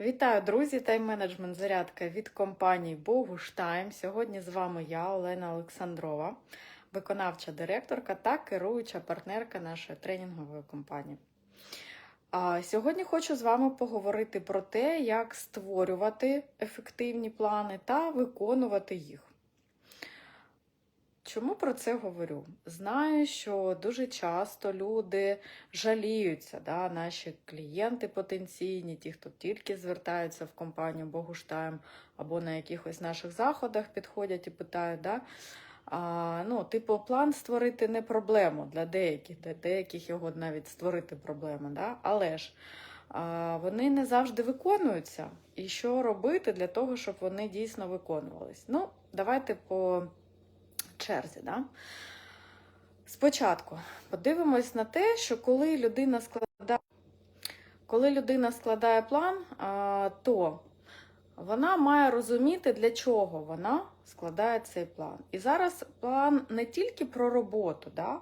Вітаю, друзі! Тайм-менеджмент зарядка від компанії Богуштайм. Сьогодні з вами я, Олена Олександрова, виконавча директорка та керуюча партнерка нашої тренінгової компанії. Сьогодні хочу з вами поговорити про те, як створювати ефективні плани та виконувати їх. Чому про це говорю? Знаю, що дуже часто люди жаліються, да, наші клієнти потенційні, ті, хто тільки звертаються в компанію Богуштайм або на якихось наших заходах підходять і питають, да, а, ну, типу, план створити не проблему для деяких, для деяких його навіть створити проблема, да? але ж а, вони не завжди виконуються. І що робити для того, щоб вони дійсно виконувались? Ну, давайте по черзі. Да? Спочатку подивимось на те, що коли людина складає, коли людина складає план, то вона має розуміти, для чого вона складає цей план. І зараз план не тільки про роботу, да,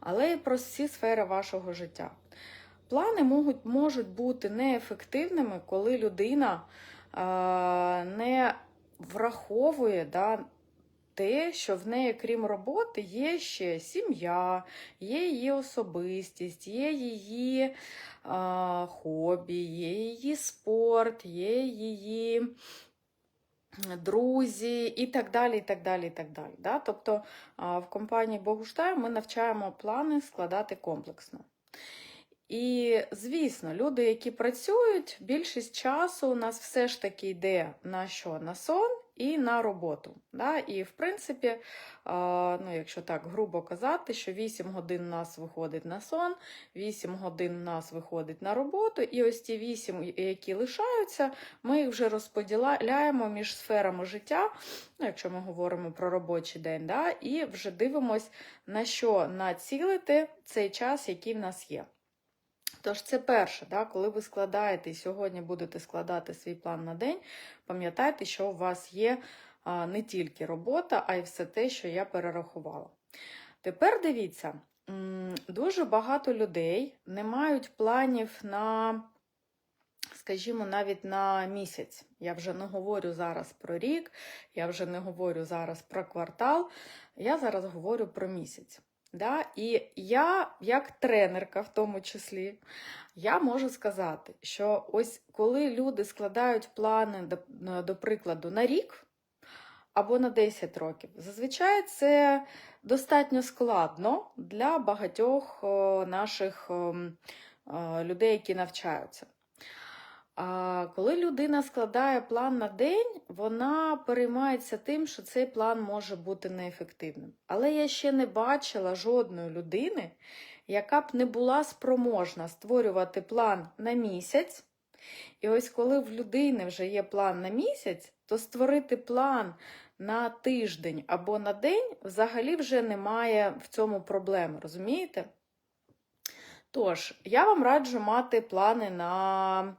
але й про всі сфери вашого життя. Плани можуть, можуть бути неефективними, коли людина не враховує да, те, що в неї, крім роботи, є ще сім'я, є її особистість, є її а, хобі, є її спорт, є її друзі і так далі. і так далі, і так далі. Да? Тобто в компанії Богуштайм ми навчаємо плани складати комплексно. І, звісно, люди, які працюють, більшість часу у нас все ж таки йде на що? На сон і на роботу. Да? І, в принципі, ну, якщо так грубо казати, що 8 годин у нас виходить на сон, 8 годин нас виходить на роботу, і ось ті 8, які лишаються, ми їх вже розподіляємо між сферами життя, ну, якщо ми говоримо про робочий день, да? і вже дивимось, на що націлити цей час, який в нас є. Тож, це перше, да, коли ви складаєте і сьогодні будете складати свій план на день, пам'ятайте, що у вас є не тільки робота, а й все те, що я перерахувала. Тепер дивіться, дуже багато людей не мають планів на, скажімо, навіть на місяць. Я вже не говорю зараз про рік, я вже не говорю зараз про квартал, я зараз говорю про місяць. Да? І я, як тренерка, в тому числі, я можу сказати, що ось коли люди складають плани, до, до прикладу, на рік або на 10 років, зазвичай це достатньо складно для багатьох наших людей, які навчаються. А коли людина складає план на день, вона переймається тим, що цей план може бути неефективним. Але я ще не бачила жодної людини, яка б не була спроможна створювати план на місяць. І ось коли в людини вже є план на місяць, то створити план на тиждень або на день взагалі вже немає в цьому проблеми, розумієте? Тож, я вам раджу мати плани на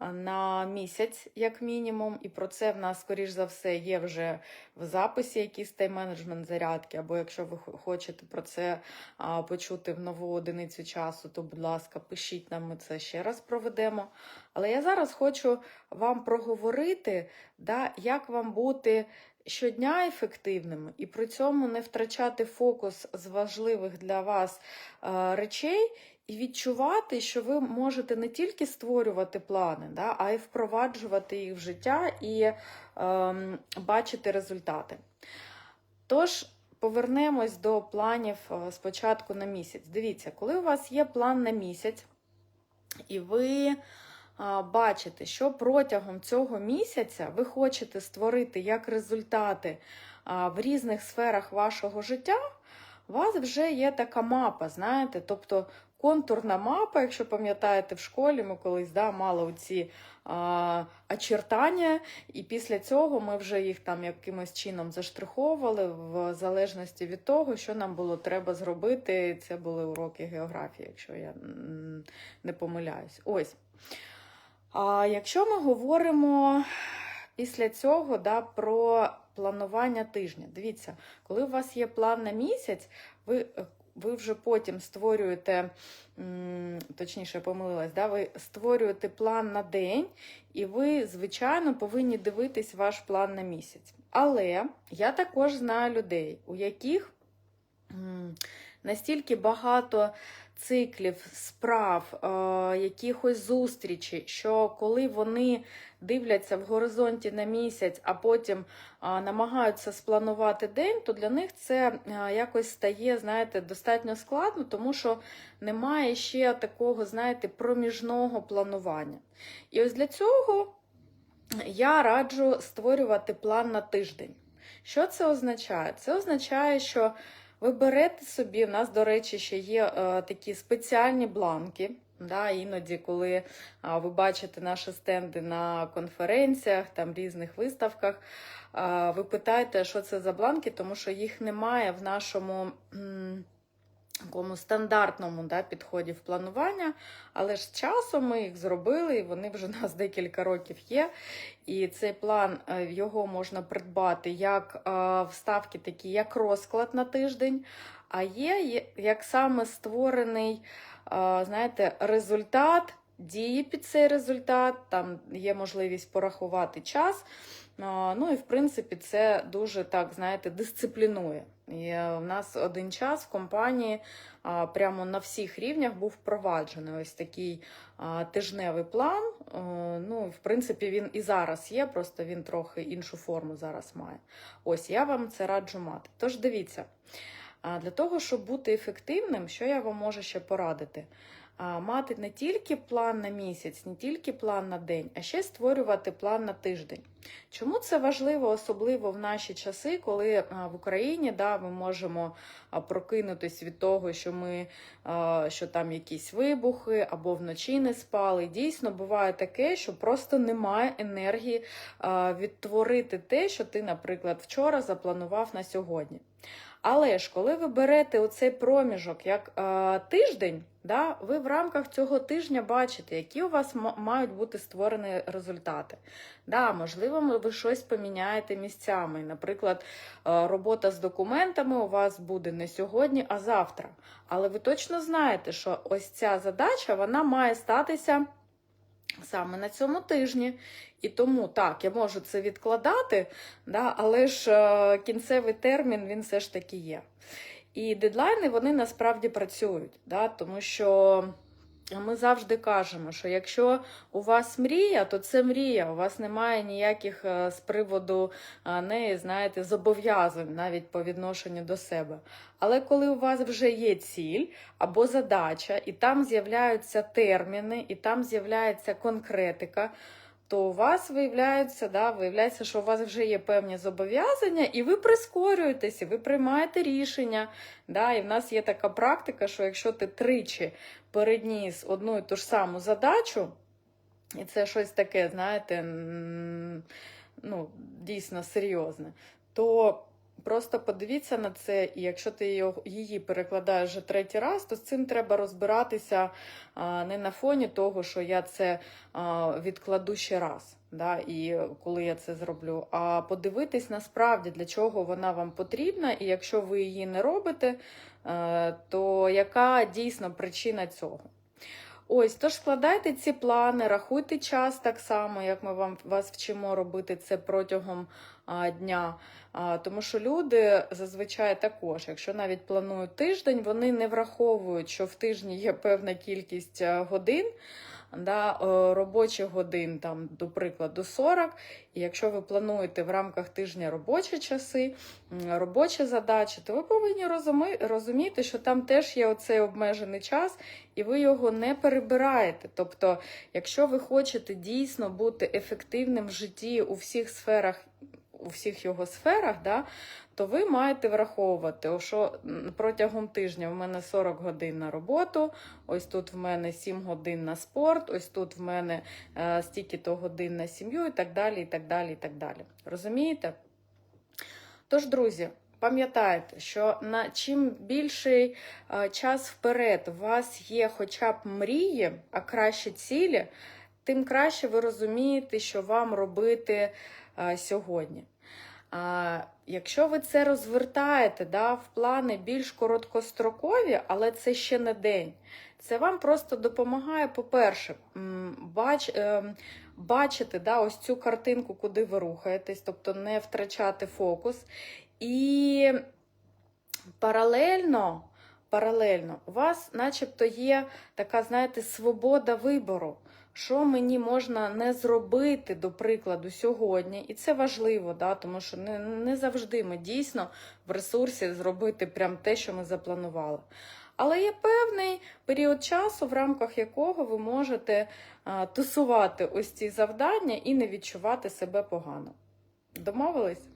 на місяць, як мінімум, і про це в нас, скоріш за все, є вже в записі якийсь тайм-менеджмент зарядки, або якщо ви хочете про це а, почути в нову одиницю часу, то, будь ласка, пишіть нам, ми це ще раз проведемо. Але я зараз хочу вам проговорити, да, як вам бути. Щодня ефективними і при цьому не втрачати фокус з важливих для вас е, речей і відчувати, що ви можете не тільки створювати плани, да, а й впроваджувати їх в життя і ем, бачити результати. Тож, повернемось до планів е, спочатку на місяць. Дивіться, коли у вас є план на місяць, і ви бачите, що протягом цього місяця ви хочете створити як результати в різних сферах вашого життя, у вас вже є така мапа, знаєте, тобто контурна мапа, якщо пам'ятаєте, в школі ми колись да, мали оці а, очертання, і після цього ми вже їх там якимось чином заштриховували, в залежності від того, що нам було треба зробити. Це були уроки географії, якщо я не помиляюсь. Ось. А якщо ми говоримо після цього да, про планування тижня, дивіться, коли у вас є план на місяць, ви ви вже потім створюєте, точніше, точніше, помилилась, да, ви створюєте план на день, і ви, звичайно, повинні дивитись ваш план на місяць. Але я також знаю людей, у яких настільки багато циклів, справ, е, якихось зустрічей, що коли вони дивляться в горизонті на місяць, а потім а, намагаються спланувати день, то для них це а, якось стає, знаєте, достатньо складно, тому що немає ще такого, знаєте, проміжного планування. І ось для цього я раджу створювати план на тиждень. Що це означає? Це означає, що ви берете собі, у нас, до речі, ще є е, такі спеціальні бланки. Да, іноді, коли а, ви бачите наші стенди на конференціях, там різних виставках, а, ви питаєте, що це за бланки, тому що їх немає в нашому такому стандартному да, підході в планування, але ж часом ми їх зробили, і вони вже у нас декілька років є. І цей план е, його можна придбати як е, вставки, такі, як розклад на тиждень, а є як саме створений а, знаєте, результат, дії під цей результат, там є можливість порахувати час. Ну і в принципі це дуже так, знаєте, дисциплінує. І е, в нас один час в компанії прямо на всіх рівнях був впроваджений ось такий тижневий план. Е, Ну, в принципі, він і зараз є, просто він трохи іншу форму зараз має. Ось я вам це раджу мати. Тож дивіться. Для того, щоб бути ефективним, що я вам можу ще порадити? Мати не тільки план на місяць, не тільки план на день, а ще створювати план на тиждень. Чому це важливо, особливо в наші часи, коли в Україні да, ми можемо а, прокинутись від того, що ми що там якісь вибухи або вночі не спали. Дійсно, буває таке, що просто немає енергії відтворити те, що ти, наприклад, вчора запланував на сьогодні. Але ж коли ви берете оцей проміжок як тиждень, да, ви в рамках цього тижня бачите, які у вас мають бути створені результати. Да, можливо, ви щось поміняєте місцями. Наприклад, е, робота з документами у вас буде не сьогодні, а завтра. Але ви точно знаєте, що ось ця задача вона має статися саме на цьому тижні. І тому так, я можу це відкладати, да, але ж е, кінцевий термін він все ж таки є. І дедлайни вони насправді працюють, да, тому що ми завжди кажемо, що якщо у вас мрія, то це мрія. У вас немає ніяких е, з приводу е, неї, знаєте, зобов'язань навіть по відношенню до себе. Але коли у вас вже є ціль або задача, і там з'являються терміни, і там з'являється конкретика, то у вас виявляється, да, виявляється, що у вас вже є певні зобов'язання, і ви прискорюєтеся, ви приймаєте рішення. Да, І в нас є така практика, що якщо ти тричі передніс одну і ту ж саму задачу, і це щось таке, знаєте, ну, дійсно серйозне, то просто подивіться на це, і якщо ти її перекладаєш вже третій раз, то з цим треба розбиратися не на фоні того, що я це відкладу ще раз. Да, і коли я це зроблю, а подивитись насправді, для чого вона вам потрібна, і якщо ви її не робите, е, то яка дійсно причина цього? Ось, тож складайте ці плани, рахуйте час так само, як ми вам вас вчимо робити це протягом дня. Тому що люди зазвичай також, якщо навіть планують тиждень, вони не враховують, що в тижні є певна кількість годин. Да, е, робочих годин, там, до прикладу, 40. І якщо ви плануєте в рамках тижня робочі часи, робочі задачі, то ви повинні розуміти, що там теж є оцей обмежений час, і ви його не перебираєте. Тобто, якщо ви хочете дійсно бути ефективним в житті у всіх сферах, у всіх його сферах, да, то ви маєте враховувати, що протягом тижня в мене 40 годин на роботу, ось тут в мене 7 годин на спорт, ось тут в мене е, стільки-то годин на сім'ю і так далі, і так далі, і так далі. Розумієте? Тож, друзі, пам'ятайте, що на чим більший е, час вперед у вас є хоча б мрії, а краще цілі, тим краще ви розумієте, що вам робити сьогодні. А, якщо ви це розвертаєте да, в плани більш короткострокові, але це ще не день, це вам просто допомагає, по-перше, бач, е, бачити да, ось цю картинку, куди ви рухаєтесь, тобто не втрачати фокус. І паралельно, паралельно у вас, начебто, є така, знаєте, свобода вибору. Що мені можна не зробити, до прикладу, сьогодні, і це важливо, да, тому що не, не завжди ми дійсно в ресурсі зробити прям те, що ми запланували. Але є певний період часу, в рамках якого ви можете а, тусувати ось ці завдання і не відчувати себе погано. Домовились?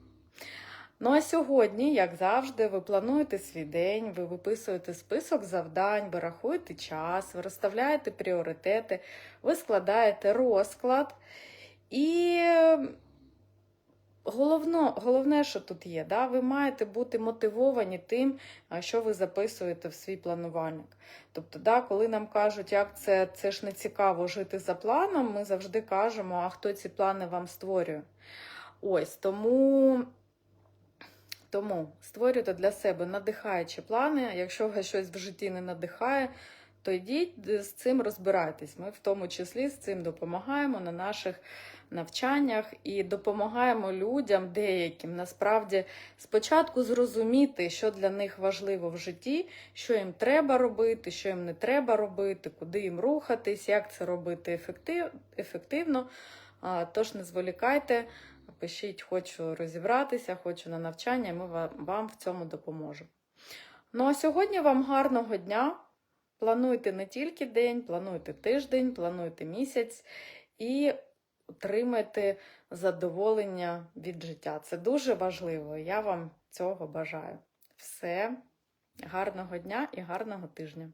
Ну а сьогодні, як завжди, ви плануєте свій день, ви виписуєте список завдань, ви рахуєте час, ви розставляєте пріоритети, ви складаєте розклад. І головно, головне, що тут є, да, ви маєте бути мотивовані тим, що ви записуєте в свій планувальник. Тобто, да, коли нам кажуть, як це, це ж не цікаво жити за планом, ми завжди кажемо, а хто ці плани вам створює. Ось тому. Тому створюйте для себе надихаючі плани. Якщо вас щось в житті не надихає, то йдіть з цим розбирайтесь. Ми в тому числі з цим допомагаємо на наших навчаннях і допомагаємо людям деяким насправді спочатку зрозуміти, що для них важливо в житті, що їм треба робити, що їм не треба робити, куди їм рухатись, як це робити ефективно. Тож не зволікайте. Пишіть, хочу розібратися, хочу на навчання, ми вам в цьому допоможемо. Ну а сьогодні вам гарного дня. Плануйте не тільки день, плануйте тиждень, плануйте місяць і отримайте задоволення від життя. Це дуже важливо. Я вам цього бажаю. Все, гарного дня і гарного тижня!